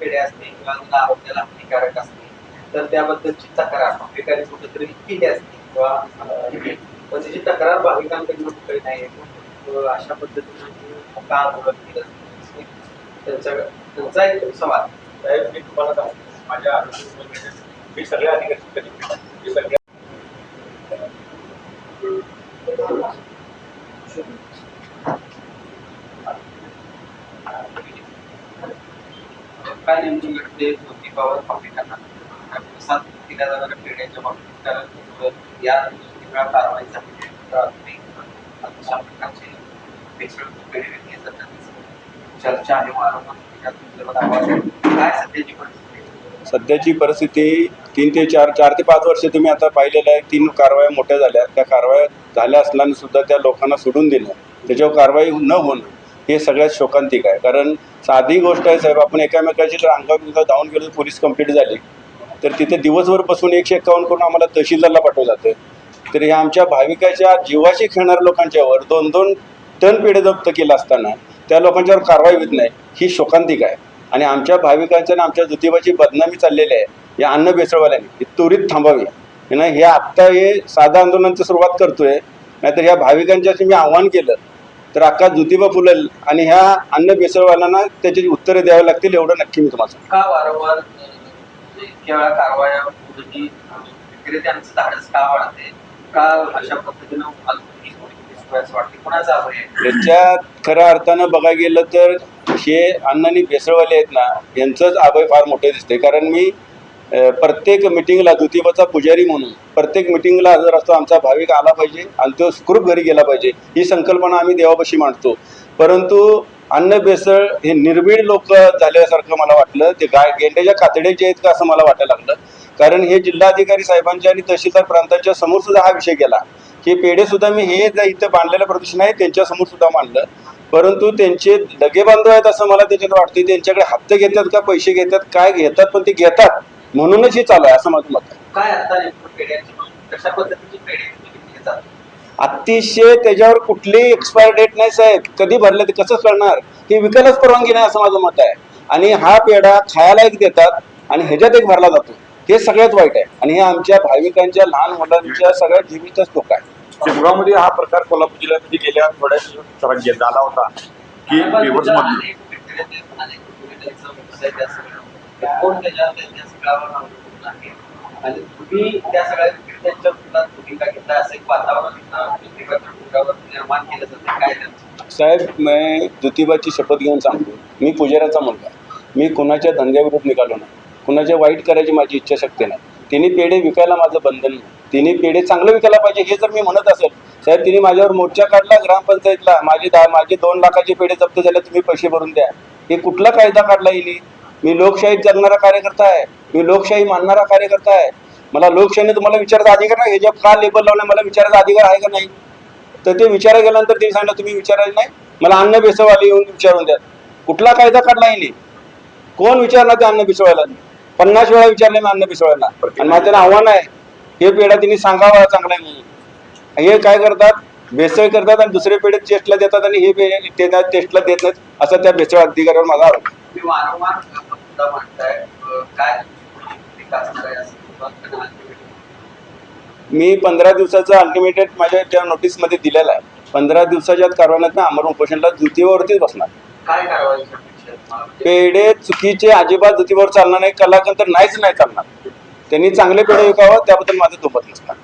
पेढे असते किंवा दूध आरोग्याला हानिकारक असते तर त्याबद्दलची तक्रार भाविकांनी कुठेतरी केली असते किंवा पण त्याची तक्रार भाविकांकडून कुठे नाही अशा पद्धतीने का आंदोलन केलं त्यांचा त्यांचा एक सवाल साहेब मी तुम्हाला सांगतो. माझ्या मी सगळ्या अधिकारी सगळ्या काय ते घडते ज्योतिबावर भाविकांना प्रतिसाद दिल्या जाणाऱ्या पेढ्याच्या बाबतीत कारण या किती वेळा कारवाई झाली. तर अशा प्रकारचे भेसळ पेढे विकले जातात चर्चा आहे वारंवार आवाज काय सध्याची परिस्थिती? सध्याची परिस्थिती तीन ते चार चार ते पाच वर्ष तुम्ही आता पाहिलेलं आहे. तीन कारवाया मोठ्या झाल्या. त्या कारवाया झाल्या असल्याने सुद्धा त्या लोकांना सोडून देणं त्याच्यावर कारवाई न होणं हे सगळ्यात शोकांतिक आहे. कारण साधी गोष्ट आहे साहेब आपण एकामेकाची जर अंगावर धावून गेलो पोलीस कंप्लीट झाली तर तिथे दिवसभर बसून एकशे एकावन्न करून आम्हाला तहसीलदारला पाठवलं जातं तर ह्या आमच्या भाविकाच्या जीवाशी खेळणाऱ्या लोकांच्यावर दोन दोन टन पेढे जप्त केलं असताना त्या लोकांच्यावर कारवाई होत नाही ही शोकांतिक आहे आणि आमच्या भाविकांच्या आणि आमच्या ज्योतिबाची बदनामी चाललेली आहे या अन्न बेसळवाल्यांनी ही त्वरित थांबावी हे ना हे आत्ता हे साधं आंदोलनाची सुरुवात करतोय नाहीतर ह्या भाविकांच्याशी मी आव्हान केलं तर अख्खा ज्योतिबा फुलल आणि ह्या अन्न बेसळवाल्यांना त्याची उत्तरं द्यावी लागतील एवढं नक्की मी तुम्हाला सांगतो. का वारंवार अं, इतक्या वेळा कारवाया होऊनही विक्रेत्यांचं धाडस का वाढते? का अशा पद्धतीनं अजूनही कोणी दिसतोय असं वाटते? कोणाचा अभय आहे? त्याच्यात खऱ्या अर्थानं बघायला गेलं तर हे अन्न आणि भेसळवाले आहेत ना यांचंच अभय फार मोठे दिसते कारण मी प्रत्येक मिटिंगला ज्योतिबाचा पुजारी म्हणून प्रत्येक मिटिंगला हजर असतो आमचा भाविक आला पाहिजे आणि तो सुखरूप घरी गेला पाहिजे ही संकल्पना आम्ही देवापाशी मांडतो. परंतु अन्न भेसळ हे निर्भीड लोक झाल्यासारखं मला वाटलं ते गाय गेंड्याच्या कातड्याचे आहेत का असं मला वाटायला लागलं. कारण हे जिल्हाधिकारी साहेबांच्या आणि तहसीलदार प्रांताच्या समोर सुद्धा हा विषय गेला. हे पेढे सुद्धा मी हे इथं बांधलेलं प्रदूषण आहे त्यांच्यासमोर सुद्धा मांडलं. परंतु त्यांचे दगे बांधव आहेत असं मला त्याच्यात वाटते त्यांच्याकडे हप्ते घेतात का पैसे घेतात काय घेतात पण ते घेतात. म्हणूनच हे चालू आहे असं माझं मत आहे. काय आता नेमकं पेढ्यांची कशा पद्धतीची पेढे विकली जातात अतिशय त्याच्यावर कुठलीही एक्सपायर डेट नाही साहेब. कधी भरले ते कसं कळणार? हे विकायलाच परवानगी नाही असं माझं मत आहे. आणि हा पेढा खायला एक देतात आणि ह्याच्यात एक भरला जातो. हे सगळ्यात वाईट आहे. आणि हे आमच्या भाविकांच्या लहान मुलांच्या सगळ्या जीवितच धोका आहे. चिपगावमध्ये हा प्रकार कोल्हापूर जिल्ह्यामध्ये गेल्या जे झाला होता की पेपर्समध्ये अनेक विक्रेते, अनेक विक्रेत्यांचं व्यवसाय त्या सगळ्या- कोण त्याच्या त्या सगळ्यावर अवलंबून आहे? आणि तुम्ही त्या सगळ्या त्यांच्या विरोधात भूमिका घेतला असं एक वातावरण इथं ज्योतिबाच्या निर्माण केलं जातं. काय त्यांचं? साहेब मी ज्योतिबाची शपथ घेऊन सांगतो. मी पुजाऱ्याचा मुलगा मी कुणाच्या धंद्याविरुद्ध निघालो नाही. कुणाच्या वाईट करायची माझी इच्छाशक्ती नाही. तिने पेढे विकायला माझं बंधन नाही. तिने पेढे चांगलं विकायला पाहिजे हे जर मी म्हणत असेल साहेब तिने माझ्यावर मोर्चा काढला ग्रामपंचायतला. माझे दहा माझे दोन लाखाचे पेढे जप्त झाले तुम्ही पैसे भरून द्या. हे कुठला कायदा काढला येईल मी लोकशाहीत जगणारा कार्यकर्ता आहे. मी लोकशाही मानणारा कार्यकर्ता आहे. मला लोकशाहीने तुम्हाला विचारायचा अधिकार नाही. ह्याच्या का लेबल लावलं मला विचारायचा अधिकार आहे का नाही? तर ते विचारायला गेल्यानंतर ते सांगितलं तुम्ही विचारायला नाही. मला अन्न बेसवाले येऊन विचारून द्या. कुठला कायदा काढला येईल कोण विचारणार ते अन्न पिसवायला पन्नास वेळा विचारले मी अन्न पिसवायला आणि माझं आव्हान आहे. हे पेढा तिने सांगावा चांगला नाही म्हणून. हे काय करतात? भेसळ करतात आणि दुसरे पेढे टेस्टला देतात आणि हे पेढे ते टेस्टला देत नाहीत. असं त्या भेसळ अधिकाऱ्यावर माझा आरोप तुम्ही वारंवार मुद्दा मांडताय काय मी पंधरा दिवसाचा अल्टिमेटेड माझ्या त्या नोटीसमध्ये दिलेला आहे. पंधरा दिवसाच्या आत कारवाईत आमरण उपोषणला ज्योतिबावरतीच बसणार. काय कारवाई? म्हणजे पेढे चुकीचे अजिबात ज्योतिबावर चालणार नाही कलाकंतर नाहीच नाही चालणार. त्यांनी चांगले पेढे विकावं त्याबद्दल माझं दुमत नसणार.